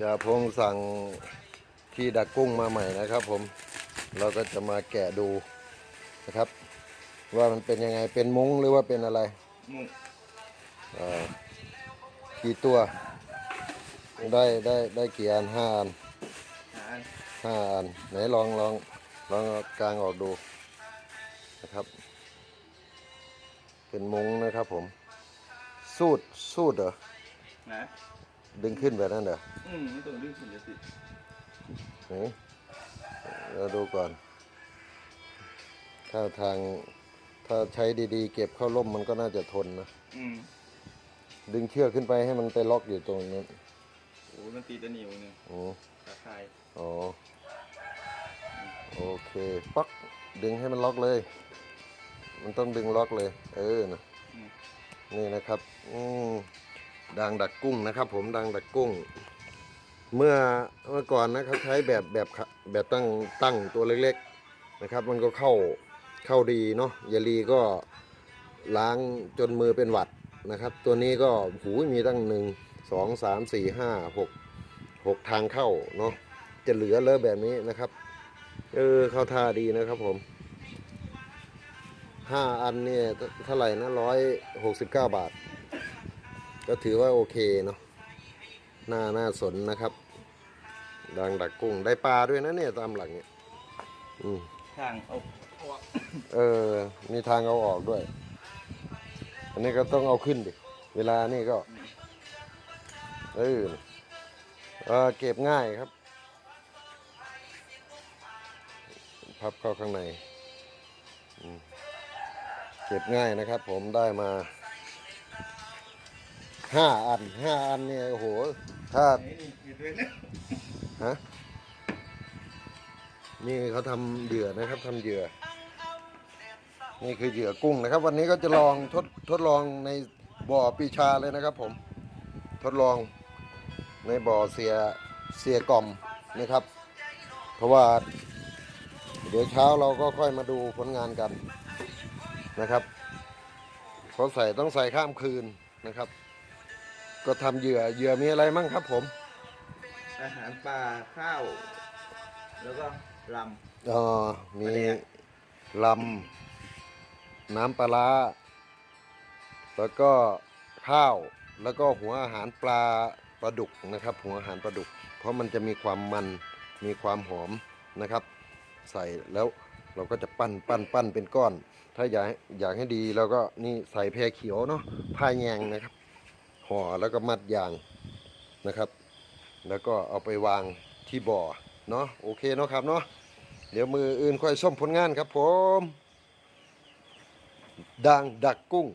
จะพงสั่งที่ดักกุ้งมาใหม่นะครับ ผมเราก็จะมาแกะดูนะครับ ว่ามันเป็นยังไงเป็นมุ้งหรือว่าเป็นอะไรมุงเอ่อกี่ตัว ได้ได้ได้กี่อันห้าอันหาอันห้าอันไหนลองลองลองเอากลางออกดูนะครับ เป็นมุ้งนะครับผม สูดสูดเหรอนะ ดึงขึ้นแบบนั้นเหรออืมไม่ต้องดึงสุดจะติดไหนเราดูก่อน ถ้าทางถ้าใช้ดีๆ เก็บเข้าร่มมันก็น่าจะทนนะอืมดึงเชือกขึ้นไปให้มันไปล็อกอยู่ตรงนั้นโอ้มันตีตะหนิวหนึงโอ้ตาคายอ๋อโอเคปักดึงให้มันล็อกเลย มันต้องดึงล็อกเลย เออนะอืมนี่นะครับ อืม ดังดักกุ้งนะครับ ผมดังดักกุ้ง เมื่อเมื่อก่อนนะครับใช้แบบแบบแบบตั้งตั้งตัวเล็กๆนะครับ มันก็เข้าเข้าดีเนาะยาลีก็ล้างจนมือเป็นหวัดนะครับ ตัวนี้ก็หูมีตั้งหนึ่งสองสามสี่ห้าหกหกทางเข้าเนาะจะเหลือเลอะแบบนี้นะครับ เออเข้าท่าดีนะครับผมห้าอันเนี่ยเท่าไหร่นะร้อยหกสิบเก้าบาท ก็ถือว่าโอเคเนาะหน้าหน้าสนนะครับ ดังดักกุ้งได้ปลาด้วยนะเนี่ยตามหลังเนี่ยอืมทางเอาออกเออ มีทางเอาออกด้วย อันนี้ก็ต้องเอาขึ้นดิ เวลานี่ก็ เออเออเก็บง่ายครับ พับเข้าข้างในอืมเก็บง่ายนะครับผมได้มา ห้าอันห้าอันเนี่ยโอ้โห ถ้าฮะนี่เขาทำเหยื่อนะครับทำเหยื่อ นี่คือเหยื่อกุ้งนะครับ วันนี้ก็จะลองทดทดลองในบ่อปีชาเลยนะครับผมทดลองในบ่อเสียเสียกล่อมนะครับ เพราะว่าเดี๋ยวเช้าเราก็ค่อยมาดูผลงานกันนะครับเพราใส่ต้องใส่ข้ามคืนนะครับ ก็ทำเหยื่อเหยื่อมีอะไรมั่งครับ ผมอาหารปลาข้าว แล้วก็ลเอ่อมีลำน้ำปลาร้าแล้วก็ข้าวแล้วก็หัวอาหารปลาปลาดุกนะครับ หัวอาหารปลาดุก เพราะมันจะมีความมันมีความหอมนะครับ ใส่แล้วเราก็จะปั้นปั้นปั้นเป็นก้อน ถ้าอยากอยากให้ดีเราก็นี่ใส่แพรเขียวเนาะผ้าแยงนะครับ ห่อแล้วก็มัดยางนะครับ แล้วก็เอาไปวางที่บ่อเนาะโอเคเนาะครับเนาะเดี๋ยวมืออื่นค่อยส้มผลงานครับผมดังดักกุ้ง